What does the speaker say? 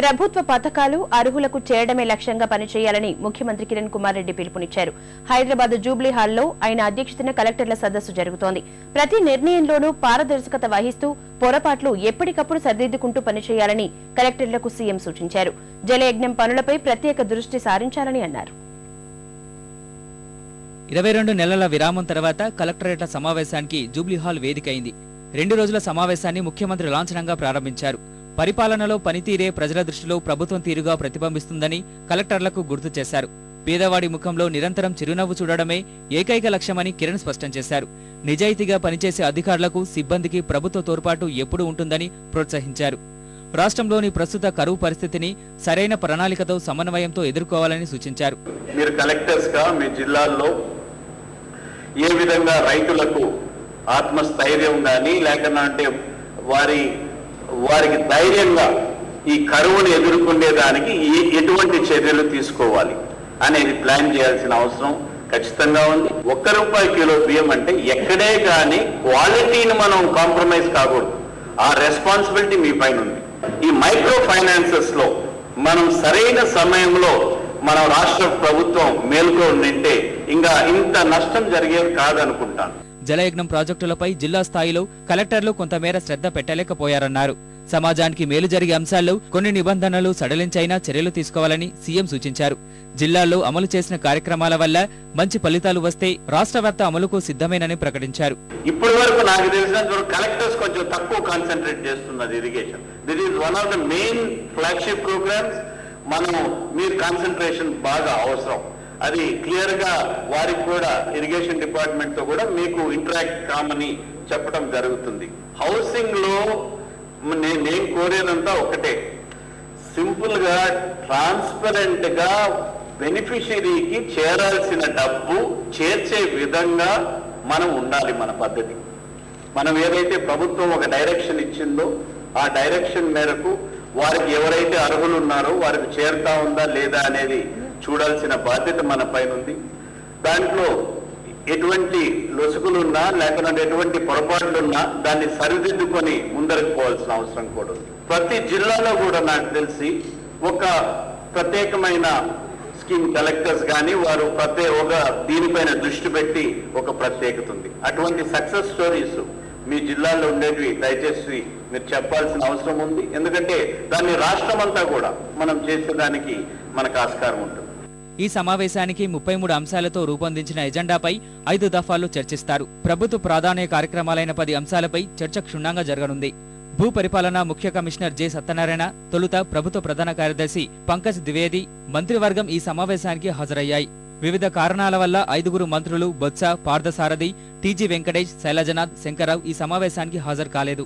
ప్రభుత్వ పథకాలు అర్హులకు చేరడమే లక్ష్యంగా పనిచేయాలని ముఖ్యమంత్రి కిరణ్ కుమార్ రెడ్డి పిలుపునిచ్చారు. హైదరాబాద్ జూబ్లీ హాల్లో ఆయన అధ్యక్షతన కలెక్టర్ల సదస్సు జరుగుతోంది. ప్రతి నిర్ణయంలోనూ పారదర్శకత వహిస్తూ పొరపాట్లు ఎప్పటికప్పుడు సరిదిద్దుకుంటూ పనిచేయాలని కలెక్టర్లకు సీఎం సూచించారు. జలయజ్ఞం పనులపై ప్రత్యేక దృష్టి సారించాలని అన్నారు. ఇరవై రెండు నెలల విరామం తర్వాత కలెక్టరేట్ల సమావేశానికి జూబ్లీహాల్ వేదికైంది రెండు రోజుల సమావేశాన్ని ముఖ్యమంత్రి లాంఛనంగా ప్రారంభించారు. పరిపాలనలో పనితీరే ప్రజల దృష్టిలో ప్రభుత్వం తీరుగా ప్రతిబింబిస్తుందని కలెక్టర్లకు గుర్తు చేశారు. పేదవాడి ముఖంలో నిరంతరం చిరునవ్వు చూడడమే ఏకైక లక్ష్యమని కిరణ్ స్పష్టం చేశారు. నిజాయితీగా పనిచేసే అధికారులకు సిబ్బందికి ప్రభుత్వ తోడ్పాటు ఎప్పుడూ ఉంటుందని ప్రోత్సహించారు. రాష్ట్రంలోని ప్రస్తుత కరువు పరిస్థితిని సరైన ప్రణాళికతో సమన్వయంతో ఎదుర్కోవాలని సూచించారు. మీరు కలెక్టర్స్గా మీ జిల్లాల్లో ఏ విధంగా రైతులకు ఆత్మస్థైర్యం కానీ లేకన్నా అంటే వారి వారికి ధైర్యంగా ఈ కరువును ఎదుర్కొనేదానికి ఎటువంటి చర్యలు తీసుకోవాలి అనేది ప్లాన్ చేయాల్సిన అవసరం ఖచ్చితంగా ఉంది. ఒక్క రూపాయి కిలో బియ్యం అంటే ఎక్కడే కానీ క్వాలిటీని మనం కాంప్రమైజ్ కాకూడదు. ఆ రెస్పాన్సిబిలిటీ మీ పైన ఉంది. ఈ మైక్రో ఫైనాన్సెస్లో మనం సరైన సమయంలో మన రాష్ట్ర ప్రభుత్వం మేల్కొని నింటే ఇంకా ఇంత నష్టం జరిగేది కాదనుకుంటాను. జలయజ్ఞం ప్రాజెక్టులపై జిల్లా స్థాయిలో కలెక్టర్లు కొంతమేర శ్రద్ధ పెట్టలేకపోయారన్నారు. సమాజానికి మేలు జరిగే అంశాల్లో కొన్ని నిబంధనలు సడలించైనా చర్యలు తీసుకోవాలని సీఎం సూచించారు. జిల్లాల్లో అమలు చేసిన కార్యక్రమాల వల్ల మంచి ఫలితాలు వస్తే రాష్ట్ర వ్యాప్త అమలుకు సిద్ధమేనని ప్రకటించారు. ఇప్పటి వరకు నాకు తెలిసినంత వరకు కలెక్టర్స్ కొంచెం తక్కువ కాన్సన్ట్రేట్ చేస్తున్నది irrigation this is one of the main flagship programmes మనం మీరు కాన్సన్ట్రేషన్ బాగా అవసరం. అది క్లియర్గా వారికి కూడా ఇరిగేషన్ డిపార్ట్మెంట్తో కూడా మీకు ఇంటరాక్ట్ కామని చెప్పడం జరుగుతుంది. హౌసింగ్లో నేను నేను కోరేదంతా ఒకటే. సింపుల్గా ట్రాన్స్పరెంట్గా బెనిఫిషరీకి చేరాల్సిన డబ్బు చేర్చే విధంగా మనం ఉండాలి మన పద్ధతి. మనం ఏదైతే ప్రభుత్వం ఒక డైరెక్షన్ ఇచ్చిందో ఆ డైరెక్షన్ మేరకు వారికి ఎవరైతే అర్హులు ఉన్నారో వారికి చేరుతా ఉందా లేదా అనేది చూడాల్సిన బాధ్యత మన పైన ఉంది. దాంట్లో ఎటువంటి లొసుగులున్నా లేకుండా ఎటువంటి పొరపాట్లున్నా దాన్ని సరిదిద్దుకొని ముందరకు పోవాల్సిన అవసరం కూడా ఉంది. ప్రతి జిల్లాలో కూడా నాకు తెలిసి ఒక ప్రత్యేకమైన స్కీమ్ కలెక్టర్స్ కానీ వారు ప్రతి ఒక దీనిపైన దృష్టి పెట్టి ఒక ప్రత్యేకత ఉంది. అటువంటి సక్సెస్ స్టోరీస్ మీ జిల్లాల్లో ఉండేటివి. దయచేసి మీరు చెప్పాల్సిన అవసరం ఉంది. ఎందుకంటే దాన్ని రాష్ట్రమంతా కూడా మనం చేసేదానికి మనకు ఆస్కారం ఉంటుంది. ఈ సమావేశానికి ముప్పై మూడు అంశాలతో రూపొందించిన ఎజెండాపై ఐదు దఫాల్లో చర్చిస్తారు. ప్రభుత్వ ప్రాధాన్య కార్యక్రమాలైన పది అంశాలపై చర్చ క్షుణ్ణంగా జరగనుంది. భూ పరిపాలన ముఖ్య కమిషనర్ జె. సత్యనారాయణ తొలుత ప్రభుత్వ ప్రధాన కార్యదర్శి పంకజ్ ద్వివేది మంత్రివర్గం ఈ సమావేశానికి హాజరయ్యాయి. వివిధ కారణాల వల్ల ఐదుగురు మంత్రులు బొత్స పార్థసారథి టీజీ వెంకటేష్ శైలజనాథ్ శంకర్రావు ఈ సమావేశానికి హాజరు కాలేదు.